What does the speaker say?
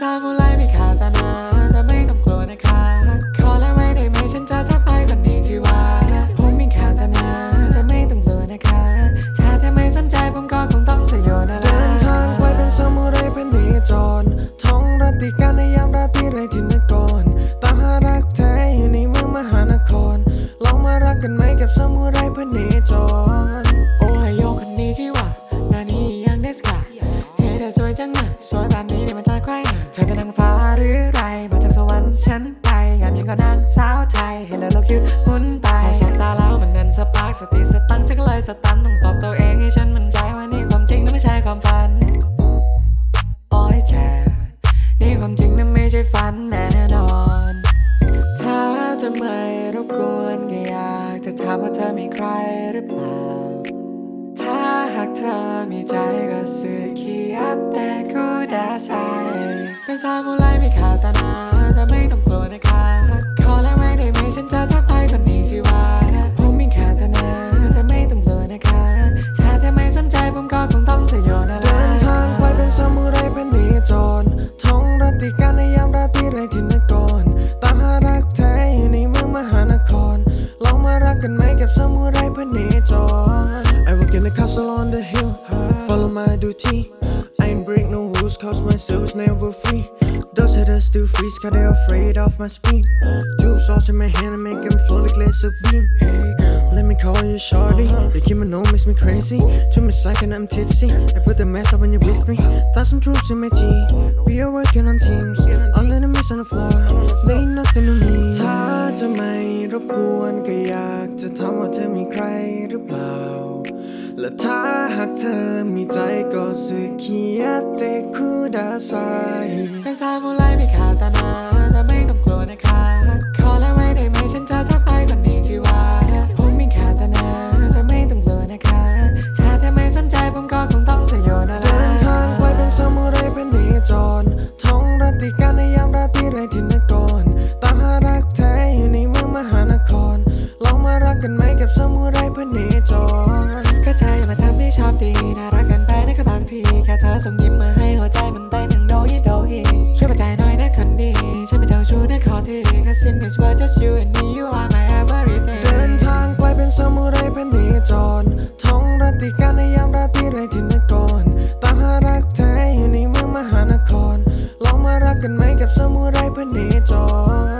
ซามูไรไม่ขาดตานาแต่ไม่ต้องกลัวนะคะ ขอแล้วไว้ได้ไหมฉันจะทักไปคนนี้ที่ว่า ผมมีขาดตานาแต่ไม่ต้องกลัวนะคะ ถ้าเธอไม่สนใจผมก็คงต้องสยบนะเดินทางไว้เป็นซามูไรเป็นนิจรท่องรัตติการในยามราตรีไรทินกรตามหารักแท้อยู่ในเมืองมหานคร ลองมารักกันไหมกับซามูไร งามยังก็นางสาวไทย เห็นแล้วเราคิดหมุนไปพอสบตาแล้วมันเงินสปาร์กสติสตันฉันก็เลยสตันต้องตอบตัวเองให้ฉันมั่นใจว่านี่ความจริงนะไม่ใช่ความฝัน โอ้ยแค่นี่ความจริงนะไม่ใช่ฝันแน่นอนถ้าจะไม่รบกวนก็อยากจะถามว่าเธอมีใครหรือเปล่า ถ้าหากเธอมีใจก็ ติการในยามราตรีไรที่นกรตามหารักแท้อยู่ในเมืองมหานคร ลองมารักกันไหมกับสมุไรเพื่อนนิจร I work in the castle on the hill follow my duty I ain't break no rules cause my soul's never free Those haters still freeze cause they're afraid of my speed Two swords in my hand and make them flow like laser beam Hey girl, let me call you shorty You keep my nose makes me crazy To me psych and I'm tipsy I put the mess up when you're with me Thousand troops in my G We are working on teams All enemies on the floor They ain't nothing to me ถ้าจะไม่รบกวนก็อยากจะถามว่าเธอมีใครหรือเปล่า และถ้าหากเธอมีใจก็สึกเขียนแต่คู่ดาไซ ติการในยามราตรีไรที่นกรตามหารักแท้อยู่ในเมืองมหานคร ลองมารักกันไหมกับซามูไรพนีจรก็เธออย่ามาทำให้ชอบดีน่ารักกันไปนะคะบางทีแค่เธอส่งยิ้มมาให้หัวใจมันเต้นหนึ่งโดยโดยช่วยประใจหน่อยนะคนดีฉันไม่เจ้าชู้นะขอที Cause in this world just you กันไหมกับซามูไรพเนจร